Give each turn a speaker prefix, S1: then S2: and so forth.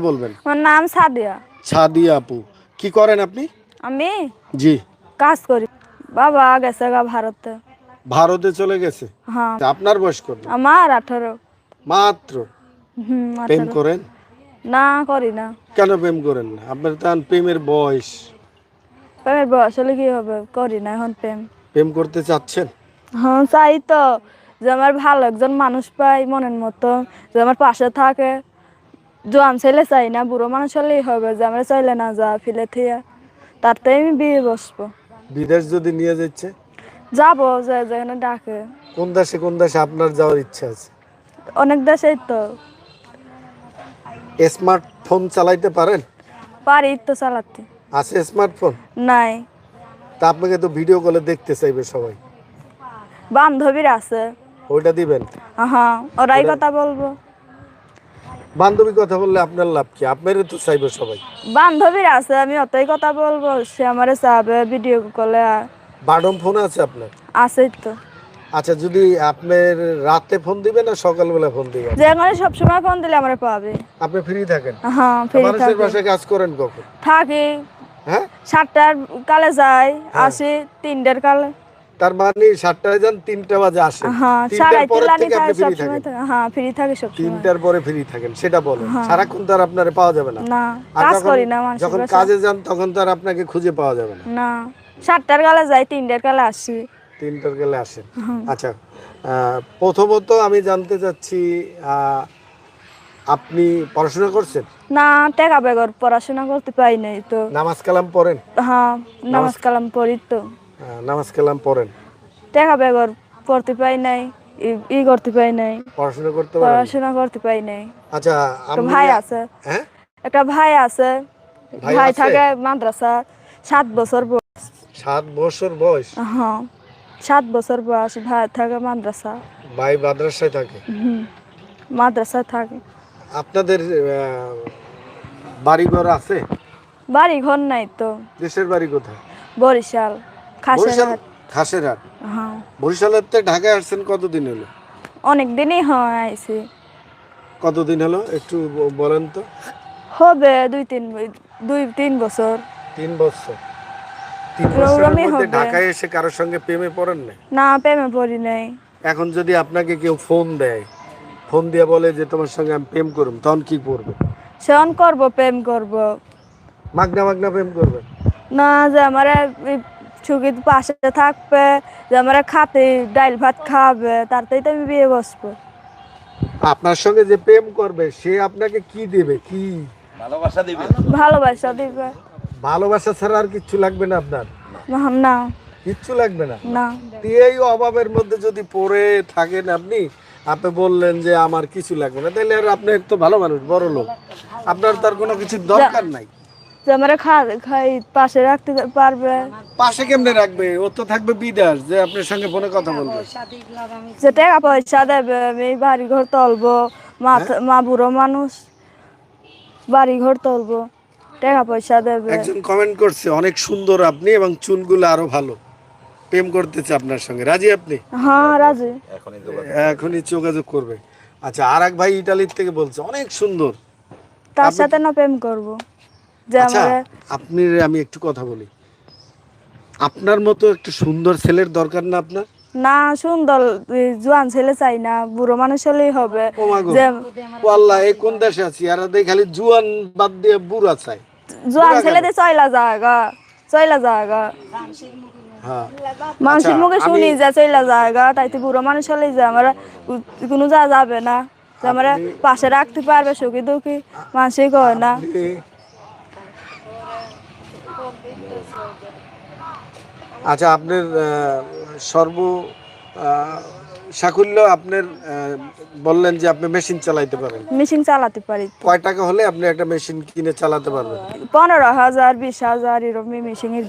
S1: বলবেন?
S2: আমার নাম সাদিয়া।
S1: সাদিয়া আপু। কি করেন আপনি?
S2: আমি
S1: জি।
S2: কাজ করি। বাবা গেছে গা ভারতে।
S1: ভারতে চলে গেছে?
S2: হ্যাঁ।
S1: আপনার বয়স কত?
S2: আমার আঠারো।
S1: মাত্র?
S2: হুম
S1: প্রেম
S2: আঠারো
S1: করেন?
S2: না করি না।
S1: কেন প্রেম করেন না? আপনার প্রেমের বয়স।
S2: প্রেমের বয়স হলে কি হবে? করি না এখন প্রেম।
S1: প্রেম করতে চাচ্ছেন?
S2: হ্যাঁ চাই তো। যে আমার ভালো একজন মানুষ পাই মনের মতো। যে আমার পাশে থাকে। জোয়ান ছেলে চাই না বুড়ো মানুষ হলেই হবে যে আমরা চাইলে না যা ফিলে থিয়া তার তো আমি বিয়ে বসবো।
S1: বিদেশ যদি নিয়ে যাচ্ছে?
S2: যাব যে যেখানে ডাকে।
S1: কোন দেশে কোন দেশে আপনার যাওয়ার ইচ্ছা আছে?
S2: অনেক দেশেই তো।
S1: স্মার্টফোন চালাইতে পারেন?
S2: পারি তো চালাতে।
S1: আছে স্মার্টফোন?
S2: নাই।
S1: তা আপনাকে তো ভিডিও কলে দেখতে চাইবে সবাই।
S2: বান্ধবীর আছে।
S1: ওইটা দিবেন?
S2: হ্যাঁ ওরাই কথা বলব।
S1: বান্ধবী কথা বললে আপনার লাভ কি? আপনারই তো চাইবে সবাই।
S2: বান্ধবীর আছে আমি অতই কথা বলব। সে আমারে চাবে ভিডিও কলে
S1: বাডম ফোন আছে আপনার?
S2: আছে তো।
S1: আচ্ছা যদি আপনার রাতে ফোন দিবেন না সকালবেলা ফোন দিবেন
S2: যে আমার সব সময় ফোন দিলে আমার পাবে।
S1: আপনি ফ্রি থাকেন?
S2: হ্যাঁ ফ্রি
S1: মানুষের
S2: থাকি।
S1: বাসায় কাজ করেন কখন?
S2: থাকি।
S1: হ্যাঁ?
S2: সাতটার কালে যাই আসি তিনটার কালে।
S1: তার মানে সাতটায় যান তিনটা বাজে আসেন
S2: হ্যাঁ
S1: তিনটার
S2: সাড়ে
S1: থেকে আপনি ফ্রি থাকেন।
S2: হ্যাঁ ফ্রি থাকি সবসময়।
S1: তিনটার পরে ফ্রি থাকেন সেটা বলেন। সারাক্ষণ তো আর আপনারে পাওয়া যাবে না।
S2: না কাজ
S1: যখন-
S2: করি না
S1: যখন কাজে যান তখন তো আর আপনাকে খুঁজে পাওয়া যাবে না।
S2: না সাতটার কালে যাই তিনটার কালে আসি।
S1: তিনটার গেলে আসেন। আচ্ছা প্রথমত আমি জানতে চাচ্ছি আপনি পড়াশোনা করছেন?
S2: না টেকা বেগর পড়াশোনা করতে পাই নাই তো।
S1: নামাজ কালাম পড়েন?
S2: হ্যাঁ নামাজ কালাম পড়ি তো।
S1: নামাজ কালাম পড়েন?
S2: টেকা বেগর পড়তে পাই নাই ই- করতে পাই নাই।
S1: পড়াশোনা করতে পারেন?
S2: পড়াশোনা করতে পাই নাই।
S1: আচ্ছা আপনি
S2: ভাই আছে।
S1: হ্যাঁ?
S2: একটা ভাই আছে
S1: ভাই
S2: থাকে মাদ্রাসা সাত বছর বয়স।
S1: সাত বছর বয়স?
S2: হ্যাঁ সাত বছর বয়স ভাই থাকে মাদ্রাসা।
S1: ভাই মাদ্রাসায় থাকে?
S2: হুম মাদ্রাসা থাকে।
S1: আপনাদের বাড়ি ঘর আছে?
S2: বাড়ি ঘর নাই তো।
S1: দেশের বাড়ি কোথায়?
S2: বরিশাল। খাসেরহাট।
S1: খাসেরহাট?
S2: হ্যাঁ।
S1: বরিশালের থেকে ঢাকায় আসছেন কতদিন হলো?
S2: অনেক দিনই হয় আইছি।
S1: কতদিন হলো? একটু বলেন তো।
S2: হবে দুই তিন দুই তিন বছর।
S1: তিন বছর। তিন বছরের মধ্যে ঢাকায় এসে কারোর সঙ্গে প্রেমে পড়েন না
S2: না প্রেমে পড়ি নাই।
S1: এখন যদি আপনাকে কেউ ফোন দেয় ফোন দিয়ে বলে যে তোমার সঙ্গে আমি প্রেম করুম তখন কি করবে?
S2: সেন করব প্রেম করব।
S1: মাগনা মাগনা প্রেম করবে?
S2: না যে আমার সুখীর পাশে থাকবে যে আমার খাতে ডাইল ভাত খাবে তারতেই তো আমি বিয়ে বসবো।
S1: আপনার সঙ্গে যে প্রেম করবে সে আপনাকে কি দেবে? কি?
S3: ভালোবাসা দিবে।
S2: ভালোবাসা দিবে।
S1: ভালোবাসা ছাড়া আর কিচ্ছু লাগবে না আপনার?
S2: না- না।
S1: কিচ্ছু লাগবে না?
S2: না।
S1: এই অভাবের মধ্যে যদি পড়ে থাকেন আপনি আপনি বললেন যে আমার কিছু লাগবে না তাহলে আর আপনি তো ভালো মানুষ বড় লোক। আপনার তার কোনো কিছু দরকার নাই।
S2: যে আমার খা খাই পাশে রাখতে পারবে।
S1: পাশে কেমনে রাখবে? ও তো থাকবে বিদেশ যে আপনার সঙ্গে ফোনে কথা বলবে।
S2: যে টাকা পয়সা দেবে আমি বাড়ি ঘর তুলবো। মা মা বুড়ো মানুষ বাড়ি ঘর তুলবো। টাকা পয়সা দেবে।
S1: একজন কমেন্ট করছে অনেক সুন্দর আপনি এবং চুলগুলো আরও ভালো। প্রেম করতেছে আপনার সঙ্গে। রাজি আপনি?
S2: হ্যাঁ রাজি।
S3: এখনই
S1: এখনই যোগাযোগ করবে। আচ্ছা আর এক ভাই ইটালির থেকে বলছে অনেক সুন্দর।
S2: তার সাথে না প্রেম করব। যে
S1: আচ্ছা আপনি আমি একটু কথা বলি। আপনার মতো একটু সুন্দর ছেলের দরকার না আপনার?
S2: না সুন্দর জোয়ান ছেলে চাই না বুড়ো মানুষ হলেই হবে। যে
S1: আল্লাহ এই কোন দেশে আছি? আর খালি জুয়ান বাদ দিয়ে বুড়া চাই।
S2: জোয়ান ছেলে দিয়ে চইলা জায়গা চইলা জায়গা
S1: হ্যাঁ
S2: মানুষের মুখে শুনি যে চইলা জায়গা তাই তো বুড়ো মানুষ হলেই যে আমার কোনো যা যাবে না। যে আমার পাশে রাখতে পারবে সুখী দুঃখী মানুষই কয় না।
S1: আচ্ছা আপনার সর্ব সাকুল্য আপনার বললেন যে আপনি মেশিন চালাইতে পারেন।
S2: মেশিন চালাতে পারি।
S1: কয় টাকা হলে আপনি একটা মেশিন কিনে চালাতে পারবেন?
S2: পনেরো হাজার বিশ হাজার এরকম মেশিনের